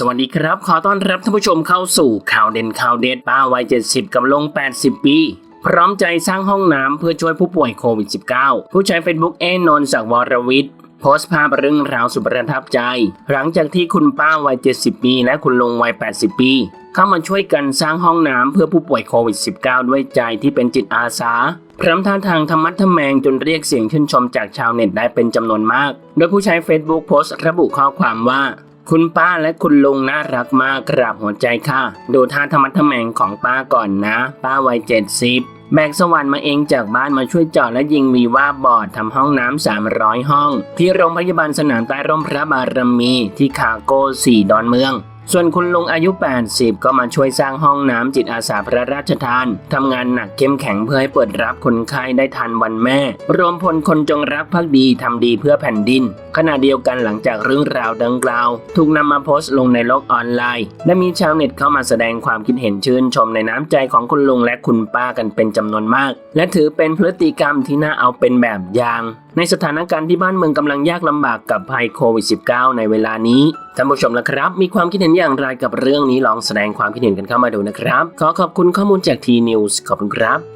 สวัสดีครับ ขอต้อนรับท่านผู้ชมเข้าสู่ข่าวเด่นข่าวเด็ดป้าวัย 70 กับลง 80 ปี พร้อมใจสร้างห้องน้ำเพื่อช่วยผู้ป่วยโควิด -19 ผู้ใช้ Facebook เอนนท์ศักวรวิทย์โพสต์ภาพเรื่องราวสุดประทับใจ หลังจากที่คุณป้าวัย 70 ปี และคุณลุงวัย 80 ปี เข้ามาช่วยกันสร้างห้องน้ำเพื่อผู้ป่วยโควิด -19 ด้วยใจที่เป็นจิตอาสาพร้อมท่าทางธรรมัดทแมงจนเรียกเสียงชื่นชมจากชาวเน็ตได้เป็นจำนวนมาก โดยผู้ใช้ Facebook โพสต์ระบุข้อความว่า คุณป้าและคุณลุงน่ารักมากกราบหัวใจค่ะ ดูท่าธรรมะทแมงของป้าก่อนนะ ป้าวัยเจ็ดสิบแบกสวรรค์มาเองจากบ้านมาช่วยจอดและยิงวีว่าบอร์ดทำห้องน้ำ300 ห้อง ที่โรงพยาบาลสนามใต้ร่มพระบารมีที่คาโก้สี่ดอนเมือง ส่วนคุณลุงอายุ 80 ก็มาช่วยสร้างห้องน้ำจิตอาสาพระราชทานทำงานหนักเข้มแข็งเพื่อให้เปิดรับคนไข้ได้ทันวันแม่ รวมพลคนจงรักภักดีทำดีเพื่อแผ่นดิน ขณะเดียวกันหลังจากเรื่องราวดังกล่าว ถูกนำมาโพสต์ลงในโลกออนไลน์ และมีชาวเน็ตเข้ามาแสดงความคิดเห็นชื่นชมในน้ำใจของคุณลุงและคุณป้ากันเป็นจำนวนมาก และถือเป็นพฤติกรรมที่น่าเอาเป็นแบบอย่าง ในสถานการณ์ที่บ้านเมืองกำลังยากลำบากกับภัยโควิด -19 ในเวลานี้ ท่านผู้ชมละครับ มีความคิดเห็นอย่างไรกับเรื่องนี้ลองแสดงความคิดเห็นกันเข้ามาดูนะครับ ขอขอบคุณข้อมูลจากทีนิวส์ขอบคุณครับ